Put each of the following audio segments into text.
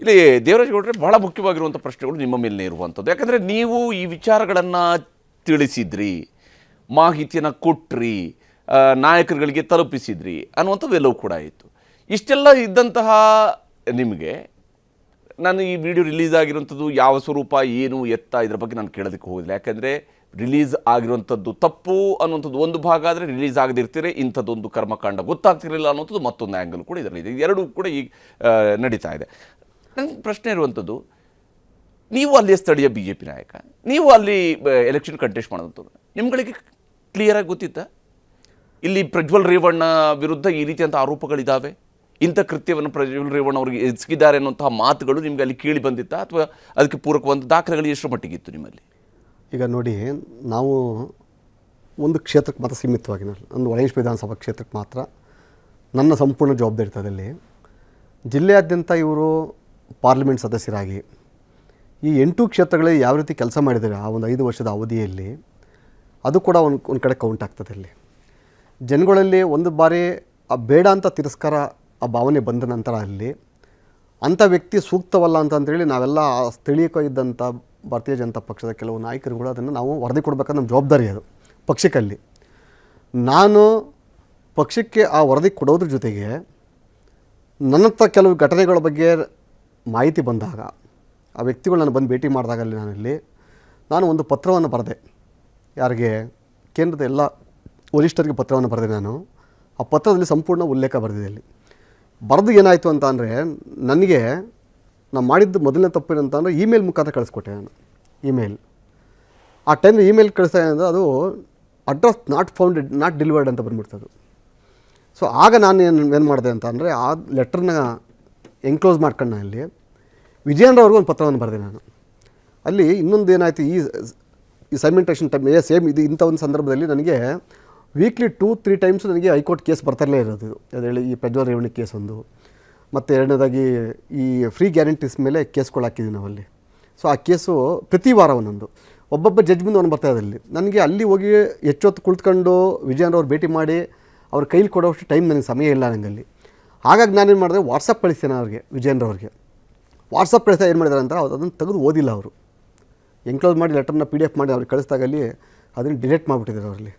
ಇಲ್ಲಿ ದೇವರಾಜ್ ಗೌಡ್ರೆ ಬಹಳ ಮುಖ್ಯವಾಗಿರುವಂಥ ಪ್ರಶ್ನೆಗಳು ನಿಮ್ಮ ಮೇಲೆ ಇರುವಂಥದ್ದು. ಯಾಕಂದರೆ ನೀವು ಈ ವಿಚಾರಗಳನ್ನು ತಿಳಿಸಿದ್ರಿ, ಮಾಹಿತಿಯನ್ನು ಕೊಟ್ಟ್ರಿ ನಾಯಕರುಗಳಿಗೆ ತಲುಪಿಸಿದ್ರಿ ಅನ್ನುವಂಥದ್ದು ಎಲ್ಲವೂ ಕೂಡ ಆಯಿತು. ಇಷ್ಟೆಲ್ಲ ಇದ್ದಂತಹ ನಿಮಗೆ ನಾನು ಈ ವಿಡಿಯೋ ರಿಲೀಸ್ ಆಗಿರುವಂಥದ್ದು ಯಾವ ಸ್ವರೂಪ, ಏನು, ಎತ್ತ ಇದರ ಬಗ್ಗೆ ನಾನು ಕೇಳೋದಕ್ಕೆ ಹೋಗಿಲ್ಲ ಯಾಕಂದರೆ ರಿಲೀಸ್ ಆಗಿರುವಂಥದ್ದು ತಪ್ಪು ಅನ್ನುವಂಥದ್ದು ಒಂದು ಭಾಗ ಆದರೆ ರಿಲೀಸ್ ಆಗದಿರ್ತೀರಿ, ಇಂಥದ್ದೊಂದು ಕರ್ಮಕಾಂಡ ಗೊತ್ತಾಗ್ತಿರಲಿಲ್ಲ ಅನ್ನುವಂಥದ್ದು ಮತ್ತೊಂದು ಆ್ಯಂಗಲ್ ಕೂಡ ಇದರಲ್ಲಿದೆ ಎರಡೂ ಕೂಡ ಈಗ ನಡೀತಾ ಇದೆ. ನನ್ನ ಪ್ರಶ್ನೆ ಇರುವಂಥದ್ದು ನೀವು ಅಲ್ಲಿಯ ಸ್ಥಳೀಯ ಬಿ ಜೆ ಪಿ ನಾಯಕ, ನೀವು ಅಲ್ಲಿ ಎಲೆಕ್ಷನ್ ಕಂಟೆಸ್ಟ್ ಮಾಡೋದಂಥದ್ದು ನಿಮ್ಗಳಿಗೆ ಕ್ಲಿಯರಾಗಿ ಗೊತ್ತಿತ್ತಾ? ಇಲ್ಲಿ ಪ್ರಜ್ವಲ್ ರೇವಣ್ಣ ವಿರುದ್ಧ ಈ ರೀತಿಯಂಥ ಆರೋಪಗಳಿದ್ದಾವೆ ಇಂಥ ಕೃತ್ಯವನ್ನು ಪ್ರಜ್ವಲ್ ರೇವಣ್ಣ ಅವರಿಗೆ ಎಸಗಿದ್ದಾರೆ ಅನ್ನುವಂತಹ ಮಾತುಗಳು ನಿಮಗೆ ಅಲ್ಲಿ ಕೇಳಿ ಬಂದಿತ್ತಾ? ಅಥವಾ ಅದಕ್ಕೆ ಪೂರಕವಾದ ದಾಖಲೆಗಳು ಎಷ್ಟು ಮಟ್ಟಿಗಿತ್ತು ನಿಮ್ಮಲ್ಲಿ? ಈಗ ನೋಡಿ, ನಾವು ಒಂದು ಕ್ಷೇತ್ರಕ್ಕೆ ಮಾತ್ರ ಸೀಮಿತವಾಗಿ, ಒಂದು ಒಳೇಶ್ ವಿಧಾನಸಭಾ ಕ್ಷೇತ್ರಕ್ಕೆ ಮಾತ್ರ ನನ್ನ ಸಂಪೂರ್ಣ ಜವಾಬ್ದಾರಿ ಇರ್ತದೆ ಅಲ್ಲಿ ಜಿಲ್ಲೆಯಾದ್ಯಂತ ಇವರು ಪಾರ್ಲಿಮೆಂಟ್ ಸದಸ್ಯರಾಗಿ. ಈ ಎಂಟು ಕ್ಷೇತ್ರಗಳಲ್ಲಿ ಯಾವ ರೀತಿ ಕೆಲಸ ಮಾಡಿದ್ದಾರೆ ಆ ಒಂದು ಐದು ವರ್ಷದ ಅವಧಿಯಲ್ಲಿ, ಅದು ಕೂಡ ಒಂದು ಒಂದು ಕಡೆ ಕೌಂಟ್ ಆಗ್ತದೆ ಇಲ್ಲಿ ಜನಗಳಲ್ಲಿ ಒಂದು ಬಾರಿ ಆ ಬೇಡ ಅಂತ ತಿರಸ್ಕಾರ ಆ ಭಾವನೆ ಬಂದ ನಂತರ ಅಲ್ಲಿ, ಅಂಥ ವ್ಯಕ್ತಿ ಸೂಕ್ತವಲ್ಲ ಅಂತಂತೇಳಿ ನಾವೆಲ್ಲ ಆ ಸ್ಥಳೀಯ ಇದ್ದಂಥ ಭಾರತೀಯ ಜನತಾ ಪಕ್ಷದ ಕೆಲವು ನಾಯಕರುಗಳು ಅದನ್ನು ನಾವು ವರದಿ ಕೊಡಬೇಕಂತ ನಮ್ಮ ಜವಾಬ್ದಾರಿ ಅದು ಪಕ್ಷಕ್ಕಲ್ಲಿ. ನಾನು ಪಕ್ಷಕ್ಕೆ ಆ ವರದಿ ಕೊಡೋದ್ರ ಜೊತೆಗೆ ನನ್ನ ಕೆಲವು ಘಟನೆಗಳ ಬಗ್ಗೆ ಮಾಹಿತಿ ಬಂದಾಗ, ಆ ವ್ಯಕ್ತಿಗಳು ನಾನು ಬಂದು ಭೇಟಿ ಮಾಡಿದಾಗಲ್ಲಿ ನಾನಿಲ್ಲಿ ನಾನು ಒಂದು ಪತ್ರವನ್ನು ಬರೆದೆ. ಯಾರಿಗೆ? ಕೇಂದ್ರದ ಎಲ್ಲ ವರಿಷ್ಠರಿಗೆ ಪತ್ರವನ್ನು ಬರೆದೆ ನಾನು. ಆ ಪತ್ರದಲ್ಲಿ ಸಂಪೂರ್ಣ ಉಲ್ಲೇಖ ಬರೆದಿದೆ ಅಲ್ಲಿ. ಬರೆದು ಏನಾಯಿತು ಅಂತ ಅಂದರೆ, ನನಗೆ, ನಾನು ಮಾಡಿದ್ದು ಮೊದಲನೇ ತಪ್ಪು ಏನಂತ ಅಂದರೆ ಇಮೇಲ್ ಮುಖಾಂತರ ಕಳಿಸ್ಕೊಟ್ಟೆ ನಾನು. ಇಮೇಲ್. ಆ ಟೈಮ್ ಇಮೇಲ್ ಕಳಿಸ್ತಾ ಅಂದರೆ ಅದು address not founded, not delivered ಅಂತ ಬಂದ್ಬಿಡ್ತದು. ಸೊ, ಆಗ ನಾನು ಏನು ಏನು ಮಾಡಿದೆ ಅಂತ ಅಂದರೆ, ಆ ಲೆಟ್ರನ್ನ ಎನ್ಕ್ಲೋಸ್ ಮಾಡ್ಕೊಂಡು ಅಲ್ಲಿ ವಿಜಯೇಂದ್ರ ಒಂದು ಪತ್ರವನ್ನು ಬರೆದೆ ನಾನು. ಅಲ್ಲಿ ಇನ್ನೊಂದು ಏನಾಯಿತು, ಈ ಈ ಸೈಮೆಂಟೇಷನ್ ಟೈಮ್ ಏ ಸೇಮ್ ಇದು ಇಂಥ ಒಂದು ಸಂದರ್ಭದಲ್ಲಿ ನನಗೆ ವೀಕ್ಲಿ ಟೂ ತ್ರೀ ಟೈಮ್ಸ್ ನನಗೆ ಹೈಕೋರ್ಟ್ ಕೇಸ್ ಬರ್ತಾರಲೇ ಇರೋದು. ಅದು ಹೇಳಿ ಈ ಪ್ರಜ್ವಲ್ ರೇವಣಿ ಕೇಸ್ ಒಂದು. ಮತ್ತು ಎರಡನೇದಾಗಿ ಈ ಫ್ರೀ ಗ್ಯಾರಂಟೀಸ್ ಮೇಲೆ ಕೇಸ್ಗಳು ಹಾಕಿದ್ವಿ ನಾವಲ್ಲಿ. ಸೊ ಆ ಕೇಸು ಪ್ರತಿ ವಾರ ಒಂದೊಂದು. ಒಬ್ಬೊಬ್ಬ ಜಡ್ಜ್ ಮುಂದೆ ಅವನು ಬರ್ತಾ ಇದ್ದಲ್ಲಿ ನನಗೆ ಅಲ್ಲಿ ಹೋಗಿ ಹೆಚ್ಚೊತ್ತು ಕುಳಿತುಕೊಂಡು ವಿಜಯನ್ ಅವ್ರು ಭೇಟಿ ಮಾಡಿ ಅವ್ರ ಕೈಲಿ ಕೊಡೋಷ್ಟು ಟೈಮ್ ನನಗೆ ಸಮಯ ಇಲ್ಲ ನನಗಲ್ಲಿ ಹಾಗಾಗಿ ನಾನೇನು ಮಾಡಿದೆ ವಾಟ್ಸಪ್ ಕಳಿಸ್ತೇನೆ ಅವ್ರಿಗೆ, ವಿಜಯೇಂದ್ರ ಅವ್ರಿಗೆ. ವಾಟ್ಸಪ್ ಕಳಿಸ್ತಾ ಏನು ಮಾಡಿದ್ದಾರೆ ಅಂತ ಅವ್ರು ಅದನ್ನು ತೆಗೆದು ಓದಿಲ್ಲ ಅವರು. ಎನ್ಕ್ಲೋಸ್ ಮಾಡಿ ಲೆಟರ್ನ ಪಿ ಡಿ ಎಫ್ ಮಾಡಿ ಅವ್ರಿಗೆ ಕಳಿಸ್ದಾಗ ಅಲ್ಲಿ ಅದನ್ನು ಡಿಲೀಟ್ ಮಾಡಿಬಿಟ್ಟಿದ್ದಾರೆ ಅವರಲ್ಲಿ.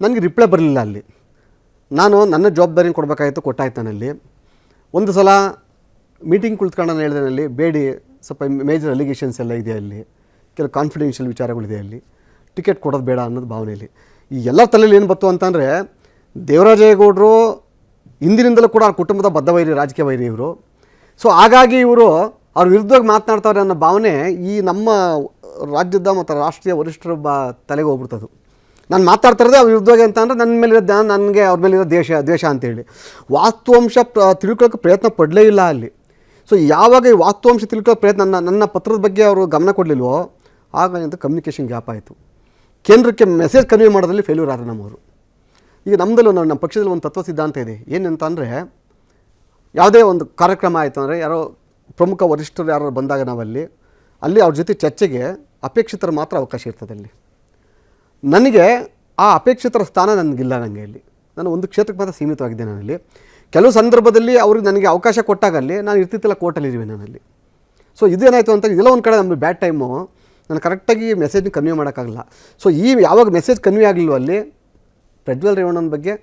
ನನಗೆ ರಿಪ್ಲೈ ಬರಲಿಲ್ಲ ಅಲ್ಲಿ. ನಾನು ನನ್ನ ಜವಾಬ್ದಾರಿನ ಕೊಡಬೇಕಾಗಿತ್ತು, ಕೊಟ್ಟಾಯ್ತು ನಾನಲ್ಲಿ ಒಂದು ಸಲ ಮೀಟಿಂಗ್ ಕುಳಿತ್ಕೊಂಡು ನಾನು ಹೇಳಿದೆ ಅಲ್ಲಿ ಬೇಡಿ, ಸ್ವಲ್ಪ ಮೇಜರ್ ಅಲಿಗೇಷನ್ಸ್ ಎಲ್ಲ ಇದೆ ಅಲ್ಲಿ. ಕೆಲವು ಕಾನ್ಫಿಡೆನ್ಷಿಯಲ್ ವಿಚಾರಗಳಿದೆ ಅಲ್ಲಿ. ಟಿಕೆಟ್ ಕೊಡೋದು ಬೇಡ ಅನ್ನೋದು ಭಾವನೆಯಲ್ಲಿ. ಈ ಎಲ್ಲ ತಲೆಯಲ್ಲಿ ಏನು ಬಂತು ಅಂತಂದರೆ ದೇವರಾಜೇಗೌಡರು ಹಿಂದಿನಿಂದಲೂ ಕೂಡ ಅವ್ರ ಕುಟುಂಬದ ಬದ್ಧ ವೈರಿ ರಾಜಕೀಯ ವೈರಿ ಇವರು. ಸೊ ಹಾಗಾಗಿ ಇವರು ಅವ್ರ ವಿರುದ್ಧವಾಗಿ ಮಾತನಾಡ್ತಾವ್ರೆ ಅನ್ನೋ ಭಾವನೆ ಈ ನಮ್ಮ ರಾಜ್ಯದ ಮತ್ತು ರಾಷ್ಟ್ರೀಯ ವರಿಷ್ಠರ ಬ, ತಲೆಗೆ ಹೋಗ್ಬಿಡ್ತದು. ನಾನು ಮಾತಾಡ್ತಾ ಇರೋದೇ ಅವ್ರ ವಿರುದ್ಧವಾಗಿ ಅಂತ ಅಂದರೆ ನನ್ನ ಮೇಲಿರೋ ಧ್ಯಾನ, ನನಗೆ ಅವ್ರ ಮೇಲಿರೋ ದೇಶ, ದ್ವೇಷ ಅಂತೇಳಿ ವಾಸ್ತುವಂಶ ತಿಳ್ಕೊಳ್ಳೋಕೆ ಪ್ರಯತ್ನ ಪಡಲೇ ಇಲ್ಲ ಅಲ್ಲಿ. ಸೊ ಯಾವಾಗ ಈ ವಾಸ್ತವಾಂಶ ತಿಳ್ಕೊಳ್ಳೋ ಪ್ರಯತ್ನ ನನ್ನ ನನ್ನ ಪತ್ರದ ಬಗ್ಗೆ ಅವರು ಗಮನ ಕೊಡಲಿಲ್ವೋ, ಆಗ ಅಂತ ಕಮ್ಯುನಿಕೇಷನ್ ಗ್ಯಾಪ್ ಆಯಿತು. ಕೇಂದ್ರಕ್ಕೆ ಮೆಸೇಜ್ ಕನ್ವೆ ಮಾಡೋದ್ರಲ್ಲಿ ಫೇಲ್ಯೂರ್ ಆದರೆ ನಮ್ಮವರು. ಈಗ ನಮ್ಮದಲ್ಲೂ ನಾವು ನಮ್ಮ ಪಕ್ಷದಲ್ಲಿ ಒಂದು ತತ್ವ ಸಿದ್ಧಾಂತ ಇದೆ. ಏನಂತ ಅಂದರೆ ಯಾವುದೇ ಒಂದು ಕಾರ್ಯಕ್ರಮ ಆಯಿತು ಅಂದರೆ ಯಾರೋ ಪ್ರಮುಖ ವರಿಷ್ಠರು ಯಾರು ಬಂದಾಗ ನಾವಲ್ಲಿ, ಅಲ್ಲಿ ಅವ್ರ ಜೊತೆ ಚರ್ಚೆಗೆ ಅಪೇಕ್ಷಿತರ ಮಾತ್ರ ಅವಕಾಶ ಇರ್ತದೆ ಅಲ್ಲಿ. ನನಗೆ ಆ ಅಪೇಕ್ಷಿತರ ಸ್ಥಾನ ನನಗಿಲ್ಲ ನನಗೆ ಇಲ್ಲಿ ನಾನು ಒಂದು ಕ್ಷೇತ್ರಕ್ಕೆ ಮಾತ್ರ ಸೀಮಿತವಾಗಿದ್ದೆ ನಾನಲ್ಲಿ ಕೆಲವು ಸಂದರ್ಭದಲ್ಲಿ ಅವ್ರಿಗೆ ನನಗೆ ಅವಕಾಶ ಕೊಟ್ಟಾಗ ಅಲ್ಲಿ, ನಾನು ಇರ್ತಿತ್ತಿಲ್ಲ ಕೋರ್ಟಲ್ಲಿ ಇರುವೆ ನಾನಲ್ಲಿ ಸೊ ಇದೇನಾಯಿತು ಅಂತ ಇದೆಲ್ಲ ಒಂದು ಕಡೆ ನಮಗೆ ಬ್ಯಾಡ್ ಟೈಮು ನಾನು ಕರೆಕ್ಟಾಗಿ ಮೆಸೇಜ್ನ ಕನ್ವೆ ಮಾಡೋಕ್ಕಾಗಲ್ಲ. ಸೊ ಈ ಯಾವಾಗ ಮೆಸೇಜ್ ಕನ್ವೆ ಆಗಲಿಲ್ಲ ಅಲ್ಲಿ ಪ್ರಜ್ವಲ್ ರೇವಣ್ಣನ ಬಗ್ಗೆ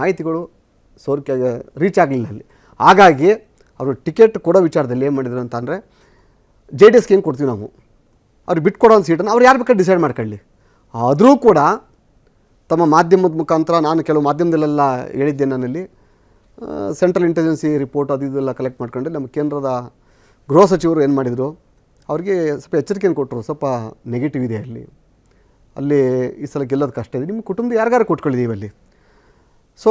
ಮಾಹಿತಿಗಳು ಸೋರಿಕೆ ರೀಚ್ ಆಗಲಿಲ್ಲ ಅಲ್ಲಿ. ಹಾಗಾಗಿ ಅವರು ಟಿಕೆಟ್ ಕೊಡೋ ವಿಚಾರದಲ್ಲಿ ಏನು ಮಾಡಿದ್ರು ಅಂತ ಅಂದರೆ ಜೆ ಡಿ ಎಸ್ಗೆ ಏನು ಕೊಡ್ತೀವಿ ನಾವು? ಅವ್ರು ಬಿಟ್ಕೊಡೋ ಒಂದು ಸೀಟನ್ನು ಅವ್ರು ಯಾರು ಬೇಕಾದ್ರೆ ಡಿಸೈಡ್ ಮಾಡ್ಕೊಳ್ಳಿ. ಆದರೂ ಕೂಡ ತಮ್ಮ ಮಾಧ್ಯಮದ ಮುಖಾಂತರ ನಾನು ಕೆಲವು ಮಾಧ್ಯಮದಲ್ಲೆಲ್ಲ ಹೇಳಿದ್ದೆ ನನ್ನಲ್ಲಿ. ಸೆಂಟ್ರಲ್ ಇಂಟೆಲಿಜೆನ್ಸಿ ರಿಪೋರ್ಟ್ ಅದು ಇದೆಲ್ಲ ಕಲೆಕ್ಟ್ ಮಾಡ್ಕೊಂಡು ನಮ್ಮ ಕೇಂದ್ರದ ಗೃಹ ಸಚಿವರು ಏನು ಮಾಡಿದರು? ಅವ್ರಿಗೆ ಸ್ವಲ್ಪ ಎಚ್ಚರಿಕೆಯನ್ನು ಕೊಟ್ಟರು, ಸ್ವಲ್ಪ ನೆಗೆಟಿವ್ ಇದೆ ಅಲ್ಲಿ. ಅಲ್ಲಿ ಈ ಸಲ ಗೆಲ್ಲೋದು ಕಷ್ಟ ಇದೆ. ನಿಮ್ಮ ಕುಟುಂಬ ಯಾರಿಗಾರು ಕೊಟ್ಕೊಳ್ಳಿದ್ದೀವಿ ಅಲ್ಲಿ ಸೊ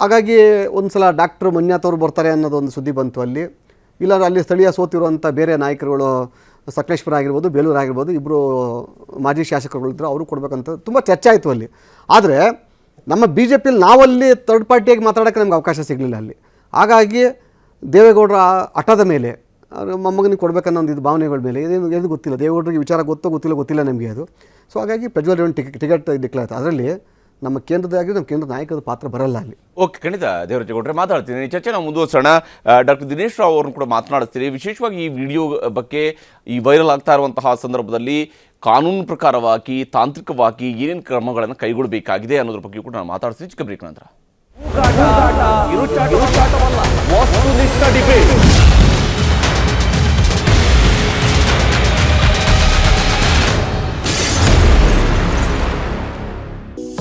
ಹಾಗಾಗಿ ಒಂದು ಸಲ ಡಾಕ್ಟ್ರು ಮಂಜುನಾಥ್ ಅವರು ಬರ್ತಾರೆ ಅನ್ನೋದು ಒಂದು ಸುದ್ದಿ ಬಂತು ಅಲ್ಲಿ. ಇಲ್ಲಾಂದ್ರೆ ಅಲ್ಲಿ ಸ್ಥಳೀಯ ಸೋತಿರುವಂಥ ಬೇರೆ ನಾಯಕರುಗಳು, ಸಕಲೇಶ್ವರ ಆಗಿರ್ಬೋದು, ಬೇಲೂರು ಆಗಿರ್ಬೋದು ಇಬ್ಬರು ಮಾಜಿ ಶಾಸಕರುಗಳಿದ್ರು ಅವರು ಕೊಡಬೇಕಂತ ತುಂಬ ಚರ್ಚೆ ಆಯಿತು ಅಲ್ಲಿ. ಆದರೆ ನಮ್ಮ ಬಿ ಜೆ ಪಿಯಲ್ಲಿ ನಾವಲ್ಲಿ ಥರ್ಡ್ ಪಾರ್ಟಿಯಾಗಿ ಮಾತಾಡೋಕ್ಕೆ ನಮ್ಗೆ ಅವಕಾಶ ಸಿಗಲಿಲ್ಲ ಅಲ್ಲಿ. ಹಾಗಾಗಿ ದೇವೇಗೌಡರ ಹಠದ ಮೇಲೆ ಅವ್ರ ಮೊಮ್ಮಗನಿಗೆ ಕೊಡಬೇಕನ್ನೋ ಒಂದು ಇದು ಭಾವನೆಗಳ ಮೇಲೆ ಇದೇನು ಏನು ಗೊತ್ತಿಲ್ಲ ದೇವೇಗೌಡರಿಗೆ ವಿಚಾರ ಗೊತ್ತೋ ಗೊತ್ತಿಲ್ಲ ಗೊತ್ತಿಲ್ಲ ನಮಗೆ ಅದು ಸೊ ಹಾಗಾಗಿ Prajwal Revanna ticket ticket declare ಆಯ್ತು ಅದರಲ್ಲಿ ನಮ್ಮ ಕೇಂದ್ರದಾಗಿ ನಮ್ಮ ಕೇಂದ್ರ ನಾಯಕರ ಪಾತ್ರ ಬರಲ್ಲ ಅಲ್ಲಿ ಓಕೆ ಖಂಡಿತ ದೇವರಾಜೇಗೌಡ್ರೆ ಮಾತಾಡ್ತೀನಿ ಈ ಚರ್ಚೆ ನಾವು ಮುಂದುವರ್ಸೋಣ ಡಾಕ್ಟರ್ ದಿನೇಶ್ ರಾವ್ ಅವ್ರನ್ನ ಕೂಡ ಮಾತನಾಡಿಸ್ತೀನಿ ವಿಶೇಷವಾಗಿ ಈ ವಿಡಿಯೋ ಬಗ್ಗೆ ಈ ವೈರಲ್ ಆಗ್ತಾ ಇರುವಂತಹ ಸಂದರ್ಭದಲ್ಲಿ ಕಾನೂನು ಪ್ರಕಾರವಾಗಿ ತಾಂತ್ರಿಕವಾಗಿ ಏನೇನು ಕ್ರಮಗಳನ್ನು ಕೈಗೊಳ್ಳಬೇಕಾಗಿದೆ ಅನ್ನೋದ್ರ ಬಗ್ಗೆ ಕೂಡ ನಾನು ಮಾತಾಡ್ತೀನಿ ಚಿಕ್ಕ ಬ್ರೇಕ್ ನಂತರ